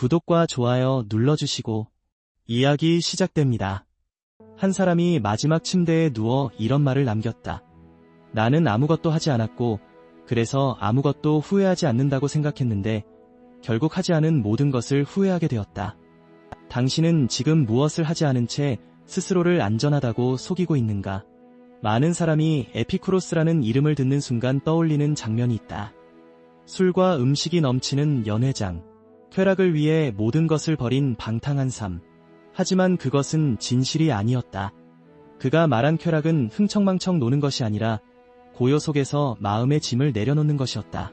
구독과 좋아요 눌러주시고 이야기 시작됩니다. 한 사람이 마지막 침대에 누워 이런 말을 남겼다. 나는 아무것도 하지 않았고 그래서 아무것도 후회하지 않는다고 생각했는데 결국 하지 않은 모든 것을 후회하게 되었다. 당신은 지금 무엇을 하지 않은 채 스스로를 안전하다고 속이고 있는가? 많은 사람이 에피쿠로스라는 이름을 듣는 순간 떠올리는 장면이 있다. 술과 음식이 넘치는 연회장, 쾌락을 위해 모든 것을 버린 방탕한 삶. 하지만 그것은 진실이 아니었다. 그가 말한 쾌락은 흥청망청 노는 것이 아니라 고요 속에서 마음의 짐을 내려놓는 것이었다.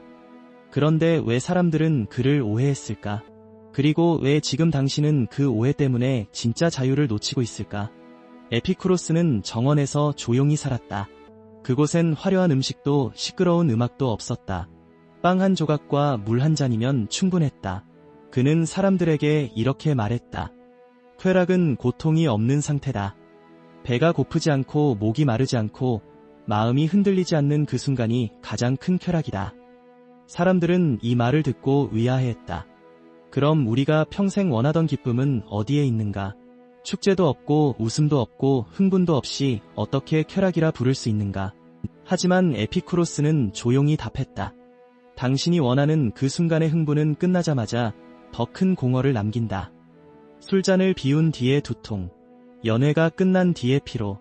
그런데 왜 사람들은 그를 오해했을까? 그리고 왜 지금 당신은 그 오해 때문에 진짜 자유를 놓치고 있을까? 에피쿠로스는 정원에서 조용히 살았다. 그곳엔 화려한 음식도 시끄러운 음악도 없었다. 빵 한 조각과 물 한 잔이면 충분했다. 그는 사람들에게 이렇게 말했다. 쾌락은 고통이 없는 상태다. 배가 고프지 않고 목이 마르지 않고 마음이 흔들리지 않는 그 순간이 가장 큰 쾌락이다. 사람들은 이 말을 듣고 의아해했다. 그럼 우리가 평생 원하던 기쁨은 어디에 있는가? 축제도 없고 웃음도 없고 흥분도 없이 어떻게 쾌락이라 부를 수 있는가? 하지만 에피쿠로스는 조용히 답했다. 당신이 원하는 그 순간의 흥분은 끝나자마자 더 큰 공허를 남긴다. 술잔을 비운 뒤의 두통, 연회가 끝난 뒤의 피로,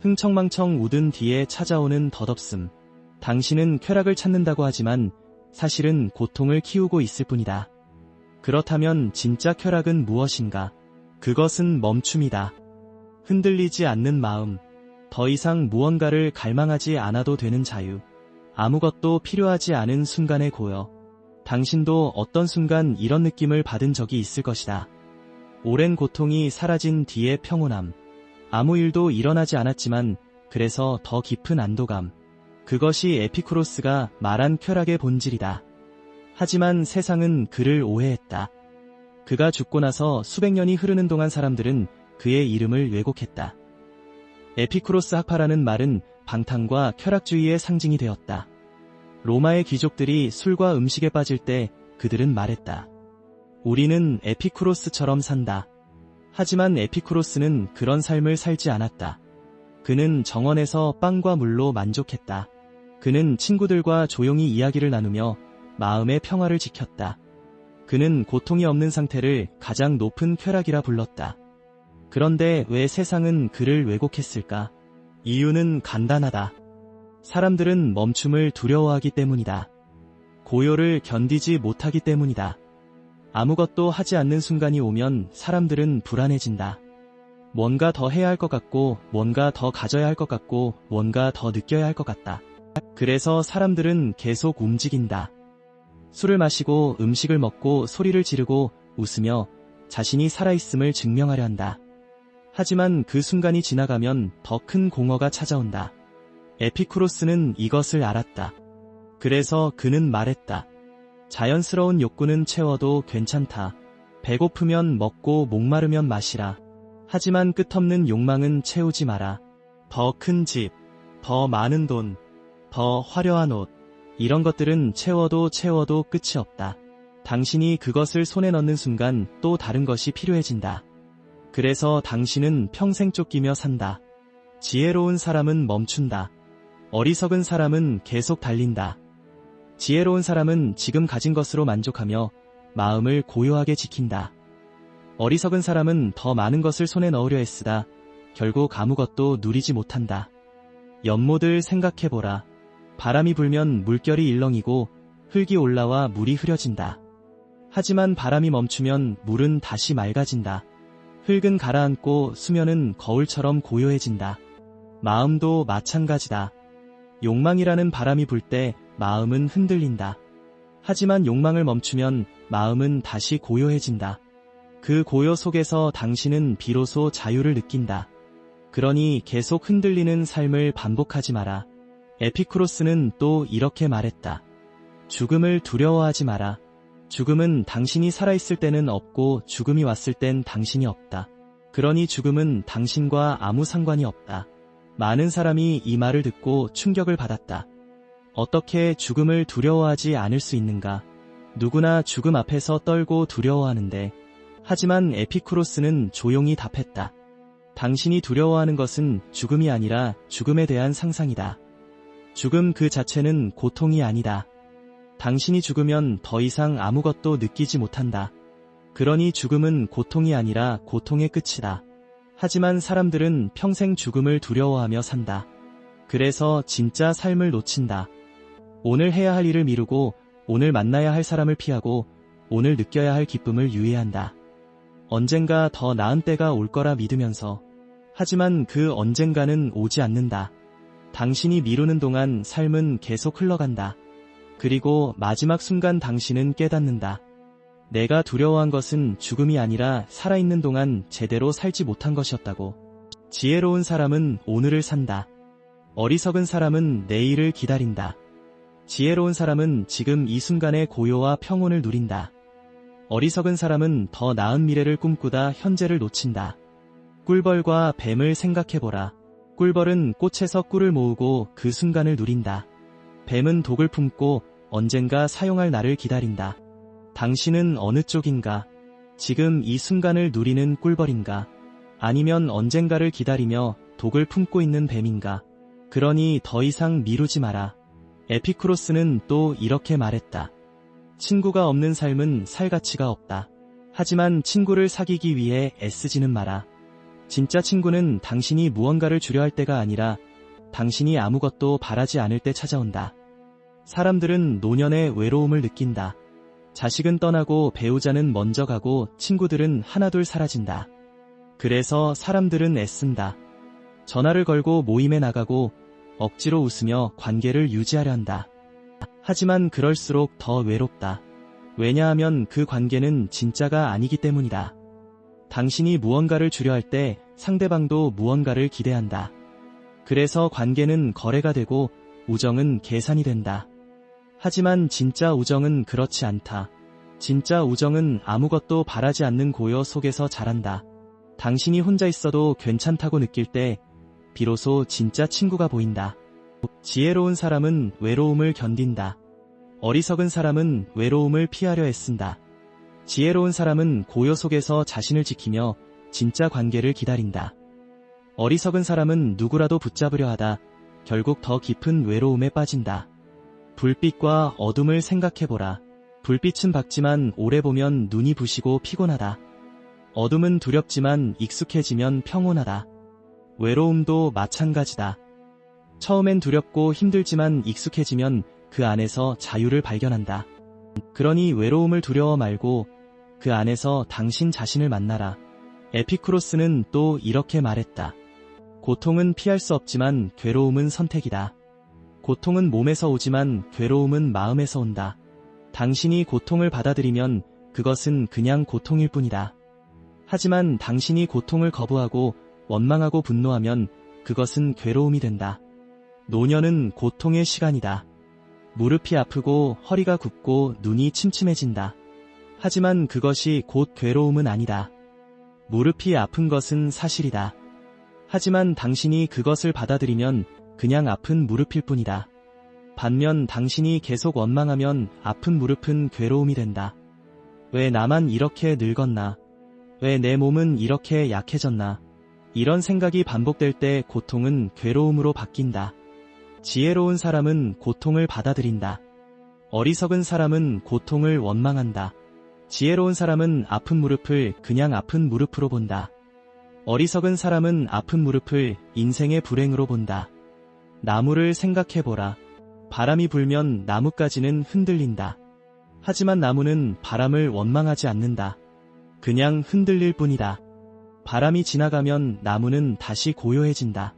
흥청망청 웃은 뒤에 찾아오는 덧없음. 당신은 쾌락을 찾는다고 하지만 사실은 고통을 키우고 있을 뿐이다. 그렇다면 진짜 쾌락은 무엇인가? 그것은 멈춤이다. 흔들리지 않는 마음. 더 이상 무언가를 갈망하지 않아도 되는 자유. 아무것도 필요하지 않은 순간의 고요. 당신도 어떤 순간 이런 느낌을 받은 적이 있을 것이다. 오랜 고통이 사라진 뒤의 평온함. 아무 일도 일어나지 않았지만 그래서 더 깊은 안도감. 그것이 에피쿠로스가 말한 쾌락의 본질이다. 하지만 세상은 그를 오해했다. 그가 죽고 나서 수백 년이 흐르는 동안 사람들은 그의 이름을 왜곡했다. 에피쿠로스 학파라는 말은 방탕과 쾌락주의의 상징이 되었다. 로마의 귀족들이 술과 음식에 빠질 때 그들은 말했다. 우리는 에피쿠로스처럼 산다. 하지만 에피쿠로스는 그런 삶을 살지 않았다. 그는 정원에서 빵과 물로 만족했다. 그는 친구들과 조용히 이야기를 나누며 마음의 평화를 지켰다. 그는 고통이 없는 상태를 가장 높은 쾌락이라 불렀다. 그런데 왜 세상은 그를 왜곡했을까? 이유는 간단하다. 사람들은 멈춤을 두려워하기 때문이다. 고요를 견디지 못하기 때문이다. 아무것도 하지 않는 순간이 오면 사람들은 불안해진다. 뭔가 더 해야 할 것 같고, 뭔가 더 가져야 할 것 같고, 뭔가 더 느껴야 할 것 같다. 그래서 사람들은 계속 움직인다. 술을 마시고 음식을 먹고 소리를 지르고 웃으며 자신이 살아있음을 증명하려 한다. 하지만 그 순간이 지나가면 더 큰 공허가 찾아온다. 에피쿠로스는 이것을 알았다. 그래서 그는 말했다. 자연스러운 욕구는 채워도 괜찮다. 배고프면 먹고 목마르면 마시라. 하지만 끝없는 욕망은 채우지 마라. 더 큰 집, 더 많은 돈, 더 화려한 옷, 이런 것들은 채워도 채워도 끝이 없다. 당신이 그것을 손에 넣는 순간 또 다른 것이 필요해진다. 그래서 당신은 평생 쫓기며 산다. 지혜로운 사람은 멈춘다. 어리석은 사람은 계속 달린다. 지혜로운 사람은 지금 가진 것으로 만족하며 마음을 고요하게 지킨다. 어리석은 사람은 더 많은 것을 손에 넣으려 애쓰다 결국 아무것도 누리지 못한다. 연모들 생각해보라. 바람이 불면 물결이 일렁이고 흙이 올라와 물이 흐려진다. 하지만 바람이 멈추면 물은 다시 맑아진다. 흙은 가라앉고 수면은 거울처럼 고요해진다. 마음도 마찬가지다. 욕망이라는 바람이 불 때 마음은 흔들린다. 하지만 욕망을 멈추면 마음은 다시 고요해진다. 그 고요 속에서 당신은 비로소 자유를 느낀다. 그러니 계속 흔들리는 삶을 반복하지 마라. 에피쿠로스는 또 이렇게 말했다. 죽음을 두려워하지 마라. 죽음은 당신이 살아있을 때는 없고 죽음이 왔을 땐 당신이 없다. 그러니 죽음은 당신과 아무 상관이 없다. 많은 사람이 이 말을 듣고 충격을 받았다. 어떻게 죽음을 두려워하지 않을 수 있는가? 누구나 죽음 앞에서 떨고 두려워하는데 하지만 에피쿠로스는 조용히 답했다. 당신이 두려워하는 것은 죽음이 아니라 죽음에 대한 상상이다. 죽음 그 자체는 고통이 아니다. 당신이 죽으면 더 이상 아무것도 느끼지 못한다. 그러니 죽음은 고통이 아니라 고통의 끝이다. 하지만 사람들은 평생 죽음을 두려워하며 산다. 그래서 진짜 삶을 놓친다. 오늘 해야 할 일을 미루고 오늘 만나야 할 사람을 피하고 오늘 느껴야 할 기쁨을 유예한다. 언젠가 더 나은 때가 올 거라 믿으면서 하지만 그 언젠가는 오지 않는다. 당신이 미루는 동안 삶은 계속 흘러간다. 그리고 마지막 순간 당신은 깨닫는다. 내가 두려워한 것은 죽음이 아니라 살아있는 동안 제대로 살지 못한 것이었다고. 지혜로운 사람은 오늘을 산다. 어리석은 사람은 내일을 기다린다. 지혜로운 사람은 지금 이 순간의 고요와 평온을 누린다. 어리석은 사람은 더 나은 미래를 꿈꾸다 현재를 놓친다. 꿀벌과 뱀을 생각해보라. 꿀벌은 꽃에서 꿀을 모으고 그 순간을 누린다. 뱀은 독을 품고 언젠가 사용할 날을 기다린다. 당신은 어느 쪽인가? 지금 이 순간을 누리는 꿀벌인가? 아니면 언젠가를 기다리며 독을 품고 있는 뱀인가? 그러니 더 이상 미루지 마라. 에피크로스는 또 이렇게 말했다. 친구가 없는 삶은 살 가치가 없다. 하지만 친구를 사귀기 위해 애쓰지는 마라. 진짜 친구는 당신이 무언가를 주려 할 때가 아니라 당신이 아무것도 바라지 않을 때 찾아온다. 사람들은 노년의 외로움을 느낀다. 자식은 떠나고 배우자는 먼저 가고 친구들은 하나둘 사라진다. 그래서 사람들은 애쓴다. 전화를 걸고 모임에 나가고 억지로 웃으며 관계를 유지하려 한다. 하지만 그럴수록 더 외롭다. 왜냐하면 그 관계는 진짜가 아니기 때문이다. 당신이 무언가를 주려 할 때 상대방도 무언가를 기대한다. 그래서 관계는 거래가 되고 우정은 계산이 된다. 하지만 진짜 우정은 그렇지 않다. 진짜 우정은 아무것도 바라지 않는 고요 속에서 자란다. 당신이 혼자 있어도 괜찮다고 느낄 때 비로소 진짜 친구가 보인다. 지혜로운 사람은 외로움을 견딘다. 어리석은 사람은 외로움을 피하려 애쓴다. 지혜로운 사람은 고요 속에서 자신을 지키며 진짜 관계를 기다린다. 어리석은 사람은 누구라도 붙잡으려 하다 결국 더 깊은 외로움에 빠진다. 불빛과 어둠을 생각해보라. 불빛은 밝지만 오래 보면 눈이 부시고 피곤하다. 어둠은 두렵지만 익숙해지면 평온하다. 외로움도 마찬가지다. 처음엔 두렵고 힘들지만 익숙해지면 그 안에서 자유를 발견한다. 그러니 외로움을 두려워 말고 그 안에서 당신 자신을 만나라. 에피크로스는 또 이렇게 말했다. 고통은 피할 수 없지만 괴로움은 선택이다. 고통은 몸에서 오지만 괴로움은 마음에서 온다. 당신이 고통을 받아들이면 그것은 그냥 고통일 뿐이다. 하지만 당신이 고통을 거부하고 원망하고 분노하면 그것은 괴로움이 된다. 노년은 고통의 시간이다. 무릎이 아프고 허리가 굽고 눈이 침침해진다. 하지만 그것이 곧 괴로움은 아니다. 무릎이 아픈 것은 사실이다. 하지만 당신이 그것을 받아들이면 그냥 아픈 무릎일 뿐이다. 반면 당신이 계속 원망하면 아픈 무릎은 괴로움이 된다. 왜 나만 이렇게 늙었나? 왜 내 몸은 이렇게 약해졌나? 이런 생각이 반복될 때 고통은 괴로움으로 바뀐다. 지혜로운 사람은 고통을 받아들인다. 어리석은 사람은 고통을 원망한다. 지혜로운 사람은 아픈 무릎을 그냥 아픈 무릎으로 본다. 어리석은 사람은 아픈 무릎을 인생의 불행으로 본다. 나무를 생각해보라. 바람이 불면 나무까지는 흔들린다. 하지만 나무는 바람을 원망하지 않는다. 그냥 흔들릴 뿐이다. 바람이 지나가면 나무는 다시 고요해진다.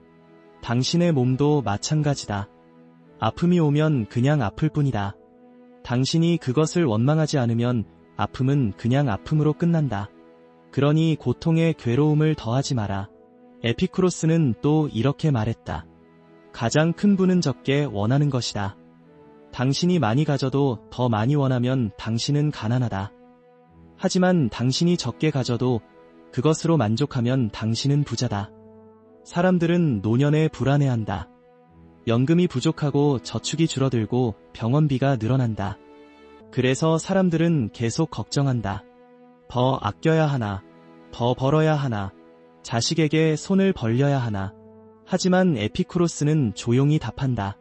당신의 몸도 마찬가지다. 아픔이 오면 그냥 아플 뿐이다. 당신이 그것을 원망하지 않으면 아픔은 그냥 아픔으로 끝난다. 그러니 고통에 괴로움을 더하지 마라. 에피크로스는 또 이렇게 말했다. 가장 큰 분은 적게 원하는 것이다. 당신이 많이 가져도 더 많이 원하면 당신은 가난하다. 하지만 당신이 적게 가져도 그것으로 만족하면 당신은 부자다. 사람들은 노년에 불안해한다. 연금이 부족하고 저축이 줄어들고 병원비가 늘어난다. 그래서 사람들은 계속 걱정한다. 더 아껴야 하나, 더 벌어야 하나, 자식에게 손을 벌려야 하나. 하지만 에피쿠로스는 조용히 답한다.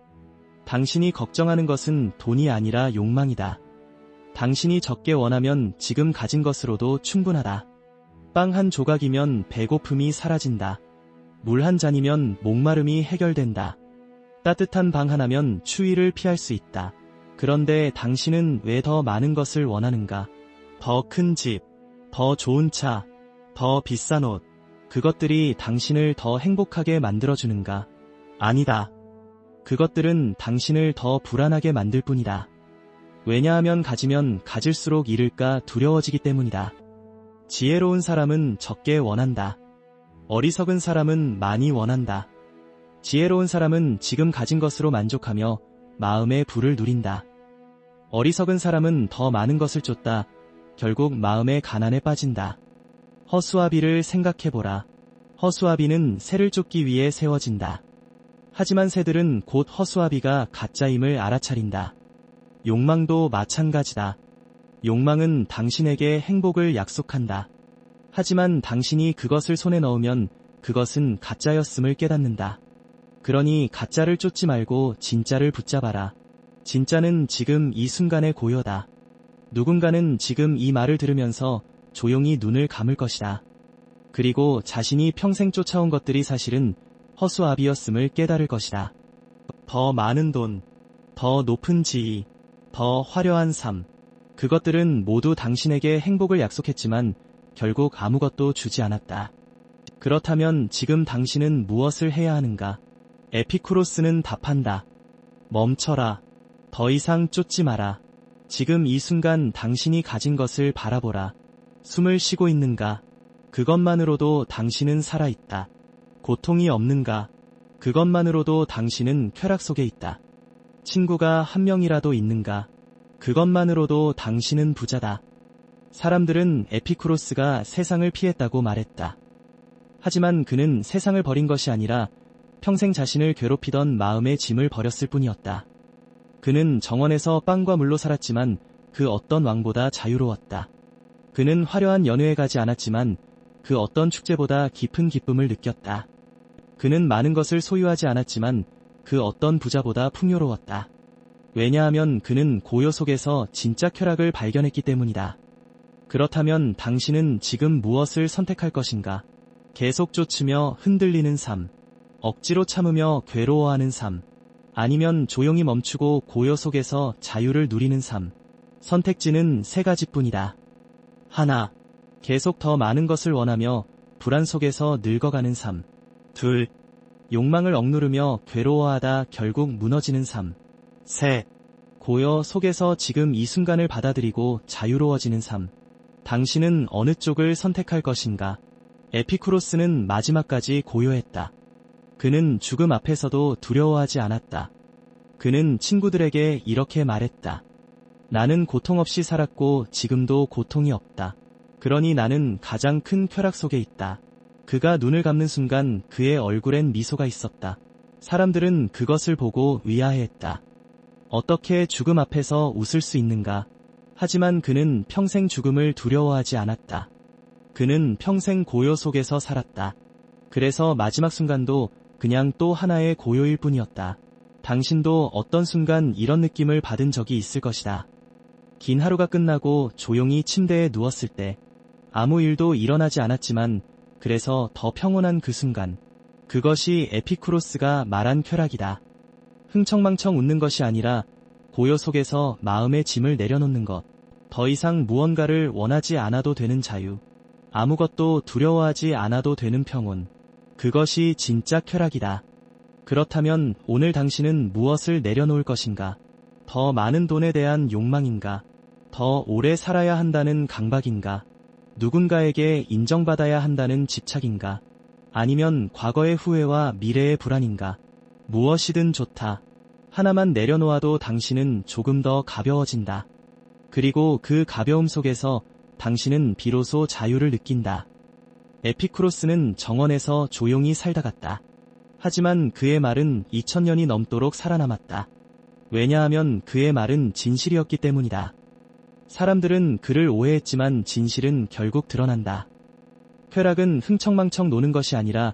당신이 걱정하는 것은 돈이 아니라 욕망이다. 당신이 적게 원하면 지금 가진 것으로도 충분하다. 빵 한 조각이면 배고픔이 사라진다. 물 한 잔이면 목마름이 해결된다. 따뜻한 방 하나면 추위를 피할 수 있다. 그런데 당신은 왜 더 많은 것을 원하는가? 더 큰 집, 더 좋은 차, 더 비싼 옷. 그것들이 당신을 더 행복하게 만들어주는가? 아니다. 그것들은 당신을 더 불안하게 만들 뿐이다. 왜냐하면 가지면 가질수록 잃을까 두려워지기 때문이다. 지혜로운 사람은 적게 원한다. 어리석은 사람은 많이 원한다. 지혜로운 사람은 지금 가진 것으로 만족하며 마음의 불을 누린다. 어리석은 사람은 더 많은 것을 쫓다 결국 마음의 가난에 빠진다. 허수아비를 생각해보라. 허수아비는 새를 쫓기 위해 세워진다. 하지만 새들은 곧 허수아비가 가짜임을 알아차린다. 욕망도 마찬가지다. 욕망은 당신에게 행복을 약속한다. 하지만 당신이 그것을 손에 넣으면 그것은 가짜였음을 깨닫는다. 그러니 가짜를 쫓지 말고 진짜를 붙잡아라. 진짜는 지금 이 순간의 고요다. 누군가는 지금 이 말을 들으면서 조용히 눈을 감을 것이다. 그리고 자신이 평생 쫓아온 것들이 사실은 허수아비였음을 깨달을 것이다. 더 많은 돈, 더 높은 지위, 더 화려한 삶. 그것들은 모두 당신에게 행복을 약속했지만 결국 아무것도 주지 않았다. 그렇다면 지금 당신은 무엇을 해야 하는가? 에피쿠로스는 답한다. 멈춰라. 더 이상 쫓지 마라. 지금 이 순간 당신이 가진 것을 바라보라. 숨을 쉬고 있는가? 그것만으로도 당신은 살아있다. 고통이 없는가? 그것만으로도 당신은 쾌락 속에 있다. 친구가 한 명이라도 있는가? 그것만으로도 당신은 부자다. 사람들은 에피쿠로스가 세상을 피했다고 말했다. 하지만 그는 세상을 버린 것이 아니라 평생 자신을 괴롭히던 마음의 짐을 버렸을 뿐이었다. 그는 정원에서 빵과 물로 살았지만 그 어떤 왕보다 자유로웠다. 그는 화려한 연회에 가지 않았지만 그 어떤 축제보다 깊은 기쁨을 느꼈다. 그는 많은 것을 소유하지 않았지만 그 어떤 부자보다 풍요로웠다. 왜냐하면 그는 고요 속에서 진짜 쾌락을 발견했기 때문이다. 그렇다면 당신은 지금 무엇을 선택할 것인가? 계속 쫓으며 흔들리는 삶, 억지로 참으며 괴로워하는 삶, 아니면 조용히 멈추고 고요 속에서 자유를 누리는 삶. 선택지는 세 가지뿐이다. 하나, 계속 더 많은 것을 원하며 불안 속에서 늙어가는 삶. 둘, 욕망을 억누르며 괴로워하다 결국 무너지는 삶. 셋, 고요 속에서 지금 이 순간을 받아들이고 자유로워지는 삶. 당신은 어느 쪽을 선택할 것인가? 에피쿠로스는 마지막까지 고요했다. 그는 죽음 앞에서도 두려워하지 않았다. 그는 친구들에게 이렇게 말했다. 나는 고통 없이 살았고 지금도 고통이 없다. 그러니 나는 가장 큰 쾌락 속에 있다. 그가 눈을 감는 순간 그의 얼굴엔 미소가 있었다. 사람들은 그것을 보고 위아해했다. 어떻게 죽음 앞에서 웃을 수 있는가? 하지만 그는 평생 죽음을 두려워하지 않았다. 그는 평생 고요 속에서 살았다. 그래서 마지막 순간도 그냥 또 하나의 고요일 뿐이었다. 당신도 어떤 순간 이런 느낌을 받은 적이 있을 것이다. 긴 하루가 끝나고 조용히 침대에 누웠을 때 아무 일도 일어나지 않았지만 그래서 더 평온한 그 순간 그것이 에피쿠로스가 말한 쾌락이다. 흥청망청 웃는 것이 아니라 고요 속에서 마음의 짐을 내려놓는 것. 더 이상 무언가를 원하지 않아도 되는 자유. 아무것도 두려워하지 않아도 되는 평온. 그것이 진짜 쾌락이다. 그렇다면 오늘 당신은 무엇을 내려놓을 것인가? 더 많은 돈에 대한 욕망인가? 더 오래 살아야 한다는 강박인가? 누군가에게 인정받아야 한다는 집착인가? 아니면 과거의 후회와 미래의 불안인가? 무엇이든 좋다. 하나만 내려놓아도 당신은 조금 더 가벼워진다. 그리고 그 가벼움 속에서 당신은 비로소 자유를 느낀다. 에피쿠로스는 정원에서 조용히 살다 갔다. 하지만 그의 말은 2000년이 넘도록 살아남았다. 왜냐하면 그의 말은 진실이었기 때문이다. 사람들은 그를 오해했지만 진실은 결국 드러난다. 쾌락은 흥청망청 노는 것이 아니라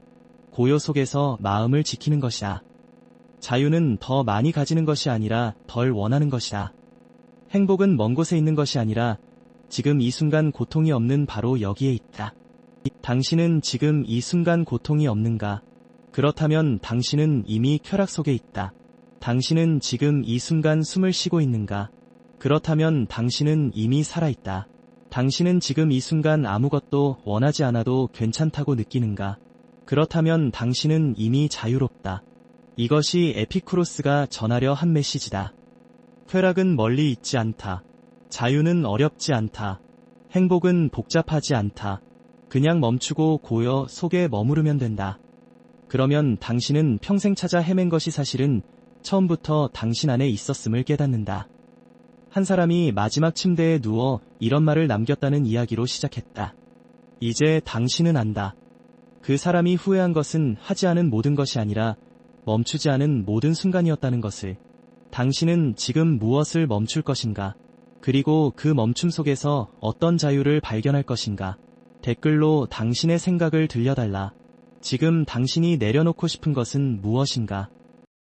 고요 속에서 마음을 지키는 것이다. 자유는 더 많이 가지는 것이 아니라 덜 원하는 것이다. 행복은 먼 곳에 있는 것이 아니라 지금 이 순간 고통이 없는 바로 여기에 있다. 당신은 지금 이 순간 고통이 없는가? 그렇다면 당신은 이미 쾌락 속에 있다. 당신은 지금 이 순간 숨을 쉬고 있는가? 그렇다면 당신은 이미 살아있다. 당신은 지금 이 순간 아무것도 원하지 않아도 괜찮다고 느끼는가? 그렇다면 당신은 이미 자유롭다. 이것이 에피쿠로스가 전하려 한 메시지다. 쾌락은 멀리 있지 않다. 자유는 어렵지 않다. 행복은 복잡하지 않다. 그냥 멈추고 고요 속에 머무르면 된다. 그러면 당신은 평생 찾아 헤맨 것이 사실은 처음부터 당신 안에 있었음을 깨닫는다. 한 사람이 마지막 침대에 누워 이런 말을 남겼다는 이야기로 시작했다. 이제 당신은 안다. 그 사람이 후회한 것은 하지 않은 모든 것이 아니라 멈추지 않은 모든 순간이었다는 것을. 당신은 지금 무엇을 멈출 것인가? 그리고 그 멈춤 속에서 어떤 자유를 발견할 것인가? 댓글로 당신의 생각을 들려달라. 지금 당신이 내려놓고 싶은 것은 무엇인가?